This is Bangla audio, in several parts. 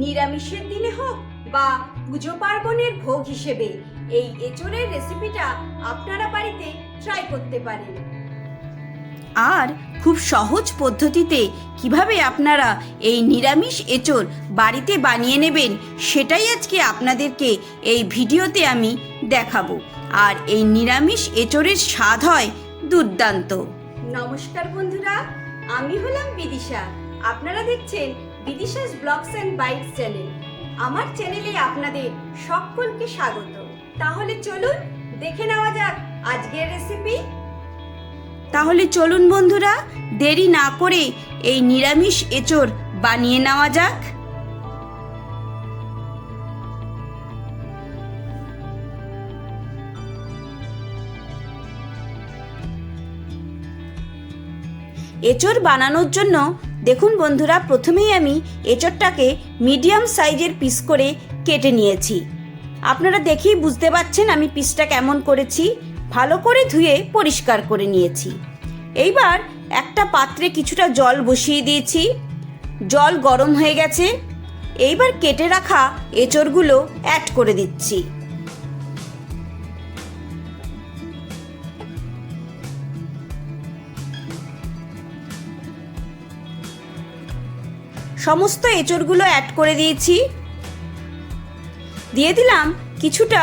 নিরামিষের দিনে হোক বা পুজো পার্বণের ভোগ হিসেবে এই এঁচড়ের রেসিপিটা আপনারা বাড়িতে ট্রাই করতে পারেন। আর খুব সহজ পদ্ধতিতে কীভাবে আপনারা এই নিরামিষ এঁচড় বাড়িতে বানিয়ে নেবেন সেটাই আজকে আপনাদেরকে এই ভিডিওতে আমি দেখাবো। আর এই নিরামিষ এঁচড়ের স্বাদ হয় দুর্দান্ত। নমস্কার বন্ধুরা আমি হলাম বিদিশা। আপনারা দেখছেন Bidisha's blogs and bikes channel. আমার চ্যানেলে আপনাদের সকলকে স্বাগত। তাহলে চলুন দেখে নেওয়া যাক আজকের রেসিপি তাহলে চলুন বন্ধুরা, দেরি না করে এই নিরামিষ এচোর বানিয়ে নেওয়া যাক। এঁচড় বানানোর জন্য দেখুন বন্ধুরা, প্রথমেই আমি এঁচড়টাকে মিডিয়াম সাইজের পিস করে কেটে নিয়েছি। আপনারা দেখেই বুঝতে পারছেন আমি পিসটা কেমন করেছি। ভালো করে ধুয়ে পরিষ্কার করে নিয়েছি। এইবার একটা পাত্রে কিছুটা জল বসিয়ে দিয়েছি। জল গরম হয়ে গেছে। এইবার কেটে রাখা এঁচড়গুলো অ্যাড করে দিচ্ছি। সমস্ত এঁচড়গুলো অ্যাড করে দিয়েছি। দিয়ে দিলাম কিছুটা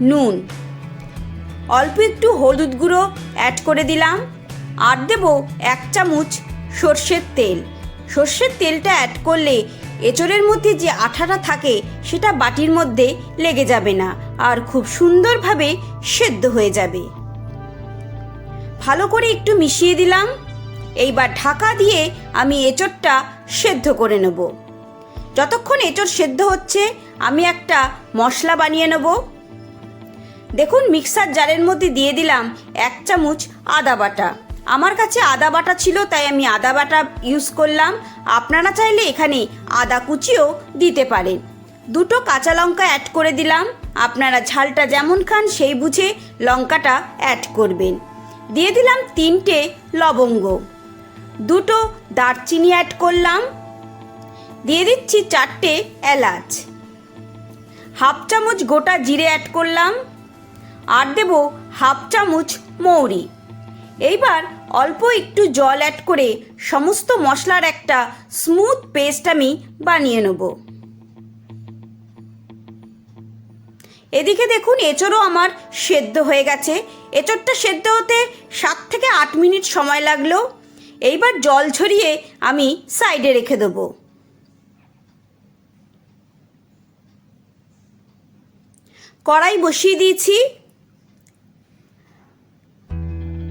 নুন। অল্প একটু হলুদ গুঁড়ো অ্যাড করে দিলাম। আর দেব এক চামচ সর্ষের তেল। সর্ষের তেলটা অ্যাড করলে এঁচড়ের মধ্যে যে আঠাটা থাকে, সেটা বাটির মধ্যে লেগে যাবে না আর খুব সুন্দরভাবে সেদ্ধ হয়ে যাবে। ভালো করে একটু মিশিয়ে দিলাম। এইবার ঢাকা দিয়ে আমি এঁচড়টা সেদ্ধ করে নেব। যতক্ষণ এঁচড় সেদ্ধ হচ্ছে, আমি একটা মশলা বানিয়ে নেব। দেখুন, মিক্সার জারের মধ্যে দিয়ে দিলাম এক চামচ আদা বাটা। আমার কাছে আদা বাটা ছিল, তাই আমি আদা বাটা ইউজ করলাম। আপনারা চাইলে এখানে আদা কুচিও দিতে পারেন। দুটো কাঁচা লঙ্কা অ্যাড করে দিলাম। আপনারা ঝালটা যেমন খান, সেই বুঝে লঙ্কাটা অ্যাড করবেন। দিয়ে দিলাম তিনটে লবঙ্গ। দুটো দারচিনি অ্যাড করলাম। দিয়ে দিচ্ছি চারটে এলাচ। হাফ চামচ গোটা জিরে অ্যাড করলাম। আর দেব হাফ চামচ মৌরি। এইবার অল্প একটু জল অ্যাড করে সমস্ত মশলার একটা স্মুথ পেস্ট আমি বানিয়ে নেব। এদিকে দেখুন এঁচড়ও আমার সেদ্ধ হয়ে গেছে। এঁচড়টা সেদ্ধ হতে সাত থেকে আট মিনিট সময় লাগল। এইবার জল ছড়িয়ে আমি সাইডে রেখে দেবো। কড়াই বসিয়ে দিয়েছি।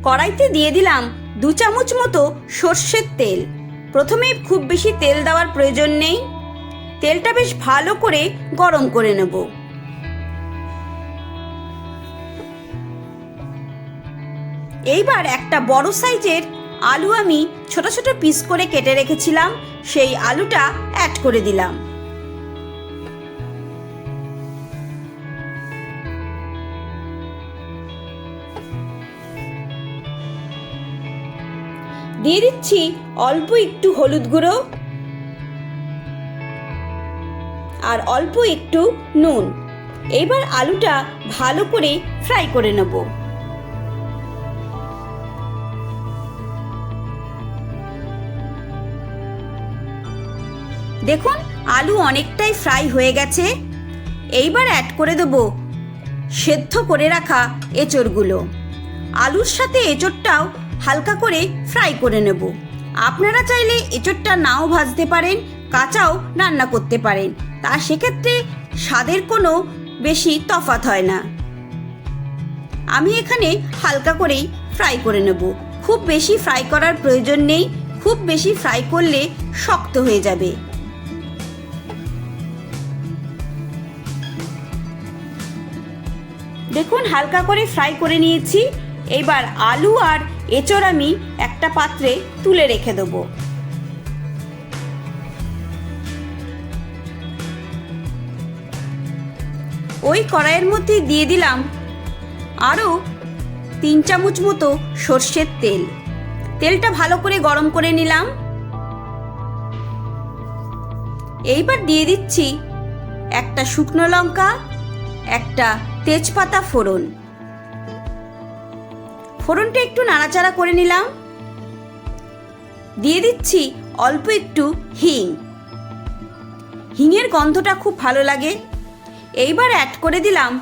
কড়াইতে দিয়ে দিলাম দু চামচ মতো সর্ষের তেল। প্রথমে খুব বেশি তেল দেওয়ার প্রয়োজন নেই। তেলটা বেশ ভালো করে গরম করে নেব। এইবার একটা বড় সাইজের আলু আমি ছোট ছোট পিস করে কেটে রেখেছিলাম, সেই আলুটা অ্যাড করে দিলাম। দিয়ে দিচ্ছি অল্প একটু হলুদ গুঁড়ো আর অল্প একটু নুন। এবার আলুটা ভালো করে ফ্রাই করে নেব। দেখুন, আলু অনেকটাই ফ্রাই হয়ে গেছে। এইবার অ্যাড করে দেব সেদ্ধ করে রাখা এঁচড়গুলো। আলুর সাথে এঁচড়টাও হালকা করে ফ্রাই করে নেব। আপনারা চাইলে এঁচড়টা নাও ভাজতে পারেন, কাঁচাও রান্না করতে পারেন। তা সেক্ষেত্রে স্বাদের কোনো বেশি তফাত হয় না। আমি এখানে হালকা করেই ফ্রাই করে নেব। খুব বেশি ফ্রাই করার প্রয়োজন নেই, খুব বেশি ফ্রাই করলে শক্ত হয়ে যাবে। দেখুন, হালকা করে ফ্রাই করে নিয়েছি। এবার আলু আর এঁচড় আমি একটা পাত্রে তুলে রেখে দেব। ওই কড়াইয়ের মধ্যে দিয়ে দিলাম আরও তিন চামচ মতো সর্ষের তেল। তেলটা ভালো করে গরম করে নিলাম। এইবার দিয়ে দিচ্ছি একটা শুকনো লঙ্কা, একটা তেজপাতা ফোড়ন। ফোড়নটা একটু নাড়াচাড়া করে নিলাম। দিয়ে দিচ্ছি অল্প একটু হিং। হিংয়ের গন্ধটা খুব ভালো লাগে। এইবার অ্যাড করে দিলাম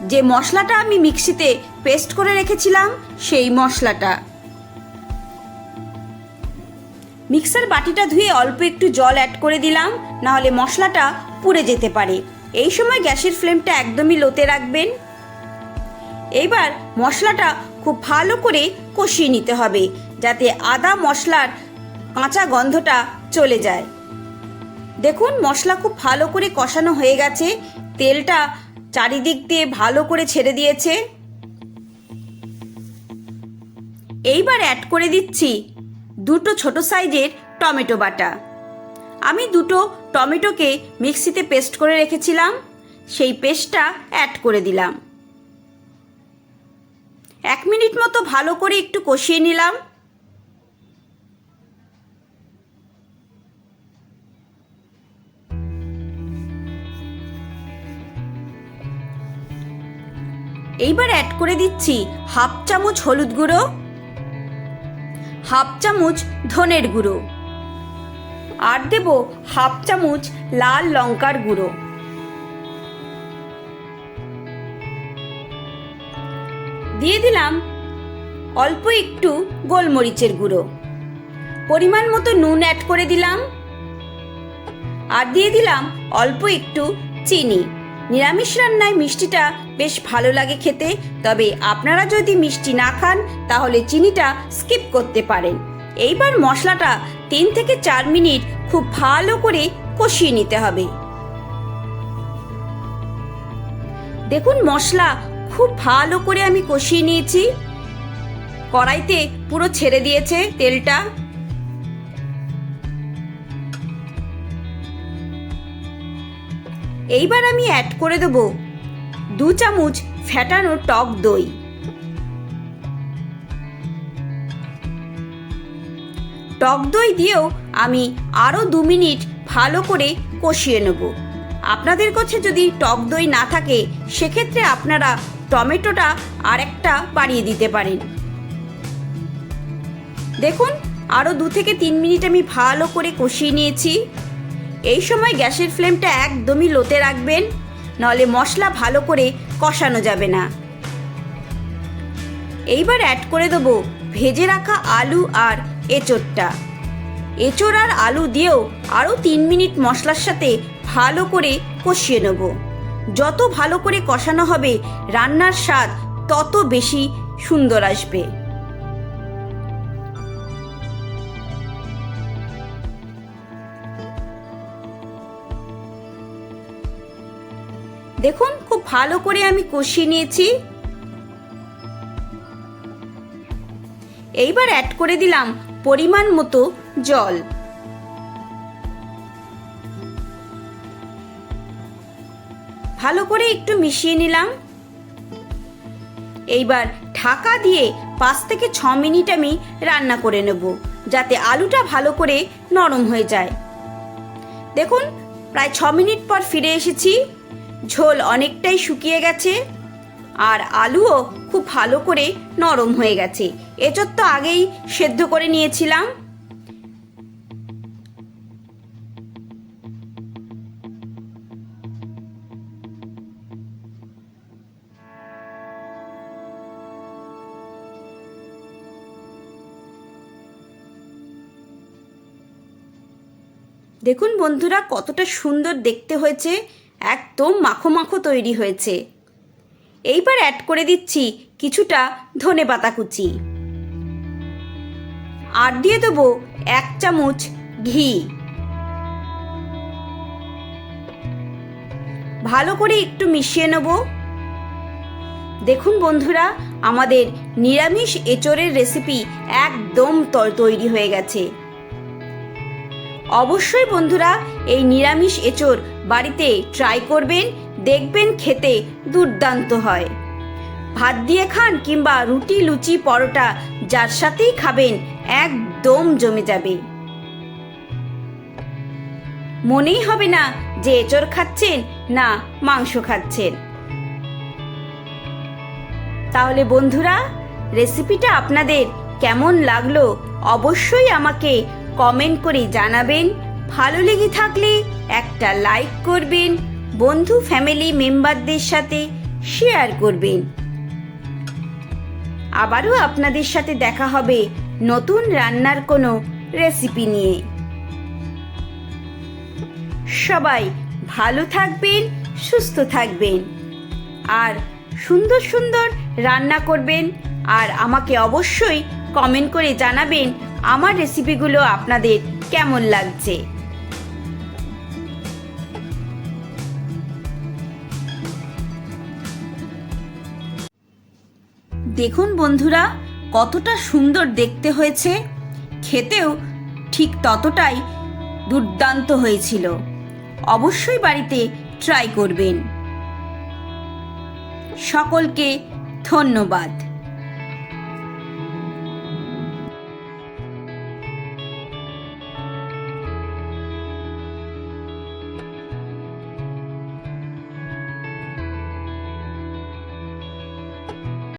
যে মশলাটা আমি মিক্সিতে পেস্ট করে রেখেছিলাম, সেই মশলাটা। মিক্সার বাটিটা ধুয়ে অল্প একটু জল অ্যাড করে দিলাম, নাহলে মশলাটা পুড়ে যেতে পারে। এই সময় গ্যাসের ফ্লেমটা একদমই লোতে রাখবেন। এইবার মশলাটা খুব ভালো করে কষিয়ে নিতে হবে, যাতে আদা মশলার কাঁচা গন্ধটা চলে যায়। দেখুন, মশলা খুব ভালো করে কষানো হয়ে গেছে, তেলটা চারিদিক দিয়ে ভালো করে ছেড়ে দিয়েছে। এইবার অ্যাড করে দিচ্ছি দুটো ছোট সাইজের টমেটো বাটা। আমি দুটো টমেটোকে মিক্সিতে পেস্ট করে রেখেছিলাম। সেই পেস্টটা অ্যাড করে দিলাম। এক মিনিট মতো ভালো করে একটু কষিয়ে নিলাম। এইবার অ্যাড করে দিচ্ছি হাফ চামচ হলুদ গুঁড়ো, হাফ চামচ ধনের গুঁড়ো। আর দেব হাফ চামচ লাল লঙ্কার গুঁড়ো। দিয়ে দিলাম অল্প একটু গোলমরিচের গুঁড়ো। পরিমাণ মতো নুন অ্যাড করে দিলাম। আর দিয়ে দিলাম অল্প একটু চিনি। নিরামিষ রান্নায় মিষ্টিটা বেশ ভালো লাগে খেতে, তবে আপনারা যদি মিষ্টি না খান, তাহলে চিনিটা স্কিপ করতে পারেন। এইবার মশলাটা তিন থেকে চার মিনিট খুব ভালো করে কষিয়ে নিতে হবে। দেখুন মশলা খুব ভালো করে আমি কষিয়ে নিয়েছি। কড়াইতে পুরো ছেড়ে দিয়েছে তেলটা। এইবার আমি অ্যাড করে দেব দু চামচ ফ্যাটানো টক দই। টক দই দিয়েও আমি আরও দু মিনিট ভালো করে কষিয়ে নেব। আপনাদের কাছে যদি টক দই না থাকে, সেক্ষেত্রে আপনারা টমেটোটা আর একটা বাড়িয়ে দিতে পারেন। দেখুন, আরও দু থেকে তিন মিনিট আমি ভালো করে কষিয়ে নিয়েছি। এই সময় গ্যাসের ফ্লেমটা একদমই লোতে রাখবেন নাহলে মশলা ভালো করে কষানো যাবে না। এইবার অ্যাড করে দেবো ভেজে রাখা আলু আর এঁচোড়টা। এঁচোড় আর আলু দিয়েও আরও তিন মিনিট মশলার সাথে ভালো করে কষিয়ে নেব। যত ভালো করে কষানো হবে, রান্নার স্বাদ তত বেশি সুন্দর আসবে। দেখুন, খুব ভালো করে আমি কষিয়ে নিয়েছি। এইবার অ্যাড করে দিলাম পরিমাণ মতো জল। ভালো করে একটু মিশিয়ে নিলাম। এইবার ঢাকা দিয়ে পাঁচ থেকে ছ মিনিট আমি রান্না করে নেব, যাতে আলুটা ভালো করে নরম হয়ে যায়। দেখুন, প্রায় ছ মিনিট পর ফিরে এসেছি। ঝোল অনেকটাই শুকিয়ে গেছে। আর আলুও খুব ভালো করে নরম হয়ে গেছে। এচর তো আগেই সেদ্ধ করে নিয়েছিলাম। দেখুন বন্ধুরা, কতটা সুন্দর দেখতে হয়েছে। একদম মাখো মাখো তৈরি হয়েছে। এইবার অ্যাড করে দিচ্ছি কিছুটা ধনে পাতা কুচি। আর দিয়ে দেবো এক চামচ ঘি। ভালো করে একটু মিশিয়ে নেব। দেখুন বন্ধুরা, আমাদের নিরামিষ এঁচড়ের রেসিপি একদম তৈরি হয়ে গেছে। অবশ্যই বন্ধুরা, এই নিরামিষ এঁচড় বাড়িতে ট্রাই করবেন। দেখবেন খেতে দুর্দান্ত হয়। ভাত দিয়ে খান কিংবা রুটি, লুচি, পরোটা, যার সাথেই খাবেন একদম জমে যাবে। মনেই হবে না যে এঁচড় খাচ্ছেন না মাংস খাচ্ছেন। তাহলে বন্ধুরা, রেসিপিটা আপনাদের কেমন লাগল অবশ্যই আমাকে কমেন্ট করে জানাবেন। ভালো লেগে থাকলে একটা লাইক করবেন বন্ধু ফ্যামিলি মেম্বারদের সাথে শেয়ার করবেন। আবারও আপনাদের সাথে দেখা হবে নতুন রান্নার কোনো রেসিপি নিয়ে। সবাই ভালো থাকবেন, সুস্থ থাকবেন। আর সুন্দর সুন্দর রান্না করবেন। আর আমাকে অবশ্যই কমেন্ট করে জানাবেন আমার রেসিপিগুলো আপনাদের কেমন লাগছে। দেখুন বন্ধুরা, কতটা সুন্দর দেখতে হয়েছে। খেতেও ঠিক ততটাই দুর্দান্ত হয়েছিল। অবশ্যই বাড়িতে ট্রাই করবেন। সকলকে ধন্যবাদ।